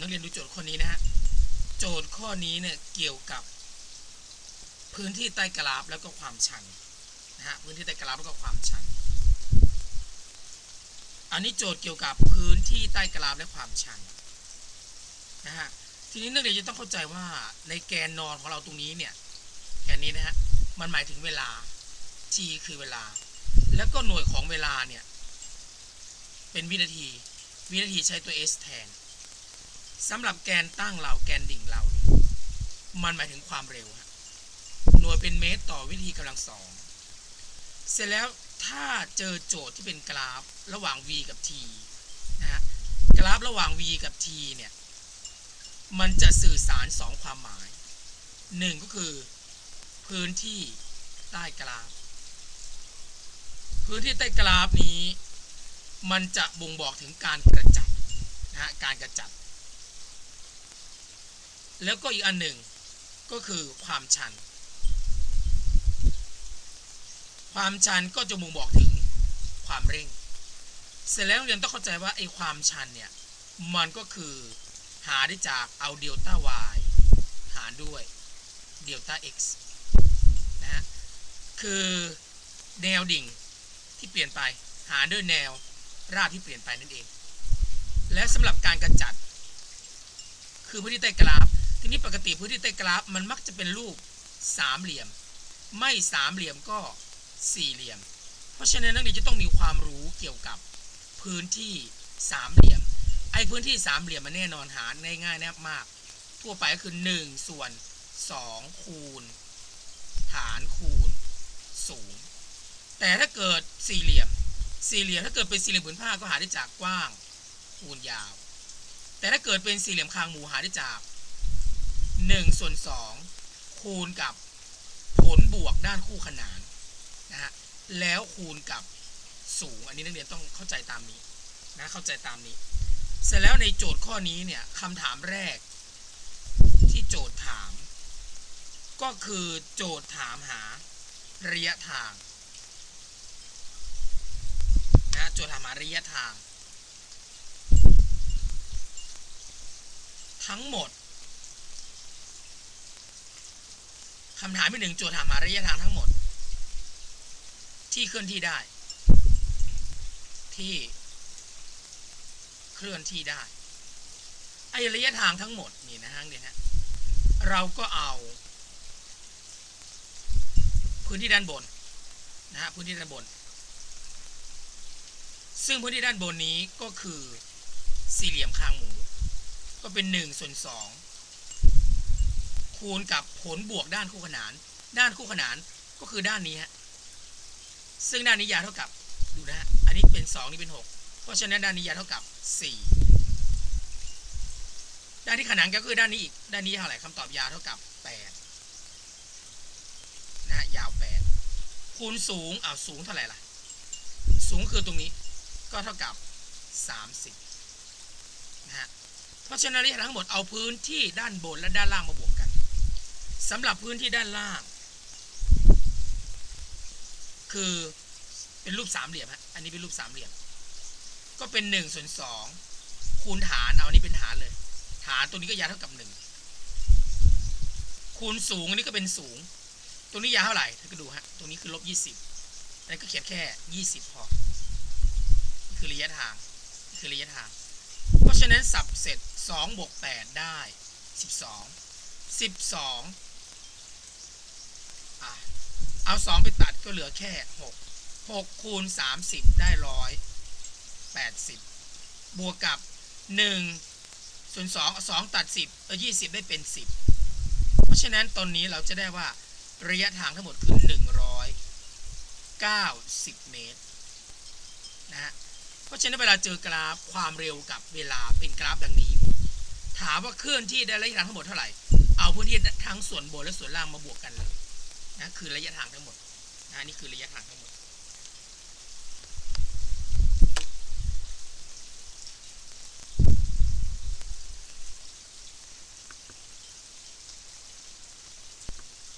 นักเรียนดูโจทย์ข้อนี้นะฮะ โจทย์ข้อนี้เนี่ยเกี่ยวกับ พื้นที่ใต้กราฟแล้วก็ความชันนะฮะ พื้นที่ใต้กราฟแล้วก็ความชัน อันนี้โจทย์เกี่ยวกับพื้นที่ใต้กราฟและความชันนะฮะ ทีนี้นักเรียนจะต้องเข้าใจว่าในแกนนอนของเราตรงนี้เนี่ย แกนนี้นะฮะ มันหมายถึงเวลา t คือเวลา แล้วก็หน่วยของเวลาเนี่ย เป็นวินาที วินาทีใช้ตัว s แทน สำหรับแกนตั้งเราแกนดิ่งเราเนี่ยมันหมายถึงความเร็วฮะหน่วยเป็นเมตรต่อวินาทีกำลังสองเสร็จแล้วถ้าเจอโจทย์ที่เป็นกราฟระหว่าง v กับ t นะฮะกราฟระหว่าง v กับ t เนี่ยมันจะสื่อสารสองความหมายหนึ่งก็คือ พื้นที่ใต้กราฟ พื้นที่ใต้กราฟนี้ มันจะบ่งบอกถึงการกระจัดนะฮะการกระจัด แล้วก็อีกอันหนึ่งก็คือความชัน ความชันก็จะบ่งบอกถึงความเร่ง เสร็จแล้วเรียนต้องเข้าใจว่าไอ้ความชันเนี่ยมันก็คือหาได้จากเอาเดลต้า y หารด้วยเดลต้า x นะฮะคือแนวดิ่งที่เปลี่ยนไปหารด้วยแนวราบที่เปลี่ยนไปนั่นเอง และสำหรับการกระจัด คือพื้นที่ใต้กราฟ ทีนี้ปกติพื้นที่ใต้กราฟมันมักจะเป็นรูปสามเหลี่ยม ไม่สามเหลี่ยมก็สี่เหลี่ยม เพราะฉะนั้นนักเรียนจะต้องมีความรู้เกี่ยวกับพื้นที่สามเหลี่ยม ไอ้พื้นที่สามเหลี่ยมมันแน่นอนหาง่ายๆแนบมาก ทั่วไปก็คือ 1 ส่วน 2 คูณ ฐานคูณสูง แต่ถ้าเกิดสี่เหลี่ยม สี่เหลี่ยมถ้าเกิดเป็นสี่เหลี่ยมผืนผ้าก็หาได้จากกว้าง คูณยาว แต่ถ้าเกิดเป็นสี่เหลี่ยมคางหมูหาได้จาก 1ส่วน2คูณกับผลบวกด้านคู่ขนานนะฮะแล้วคูณกับสูง อันนี้นักเรียนต้องเข้าใจตามนี้นะเข้าใจตามนี้ เสร็จแล้วในโจทย์ข้อนี้เนี่ยคำถามแรก ที่โจทย์ถาม ก็คือโจทย์ถามหาระยะทางนะโจทย์ถามหาระยะทาง ทั้งหมด คำถามที่หนึ่งโจทย์ถามหาระยะทางทั้งหมด ที่เคลื่อนที่ได้ ที่เคลื่อนที่ได้ไอระยะทางทั้งหมดนี่นะฮะเนี่ยนะเราก็เอา พื้นที่ด้านบนนะฮะพื้นที่ด้านบน ซึ่งพื้นที่ด้านบนนี้ก็คือสี่เหลี่ยมคางหมู ก็เป็น1ส่วน2 คูณกับผลบวกด้านคู่ขนาน ด้านคู่ขนานก็คือด้านนี้ฮะซึ่งด้านนี้ยาวเท่ากับดูนะฮะอันนี้เป็น 2 นี่เป็น 6 เพราะฉะนั้นด้านนี้ยาวเท่ากับ 4 ด้านที่ขนานก็คือด้านนี้อีกด้านนี้เท่าไหร่คำตอบยาวเท่ากับ 8 นะฮะยาว 8 คูณสูงอ้าสูงเท่าไหร่ล่ะ สูงคือตรงนี้ก็เท่ากับ 30นะฮะเพราะฉะนั้นระยะทางทั้งหมดเอาพื้นที่ด้านบนและด้านล่างมาบวกกัน สำหรับพื้นที่ด้านล่าง คือเป็นรูปสามเหลี่ยมฮะอันนี้เป็นรูปสามเหลี่ยม ก็เป็นหนึ่งส่วนสองคูณฐานเอาอันนี้เป็นฐานเลย ฐานตรงนี้ก็ยาวเท่ากับหนึ่งคูณสูงอันนี้ก็เป็นสูง ตรงนี้ยาวเท่าไหร่ท่านก็ดูฮะตรงนี้คือลบยี่สิบอันนี้ก็เขียนแค่ยี่สิบพอคือระยะทางคือระยะทาง เพราะฉะนั้นสับเสร็จ2บวก8ได้12 12อะ เอา2ไปตัดก็เหลือแค่6 6คูณ30ได้ร้อย80บวกกับ1ส่วน2เอา2ตัด10เออ20ได้เป็น10เพราะฉะนั้นตอนนี้เราจะได้ว่าระยะทางทั้งหมดคือ190เมตรนะฮะเพราะฉะนั้นเวลาเจอกราฟความเร็วกับเวลาเป็นกราฟดังนี้ ถามว่าเคลื่อนที่ได้ระยะทางทั้งหมดเท่าไหร่ เอาพื้นที่ทั้งส่วนบนและส่วนล่างมาบวกกันเลย นะคือระยะทางทั้งหมดนะนี่คือระยะทางทั้งหมด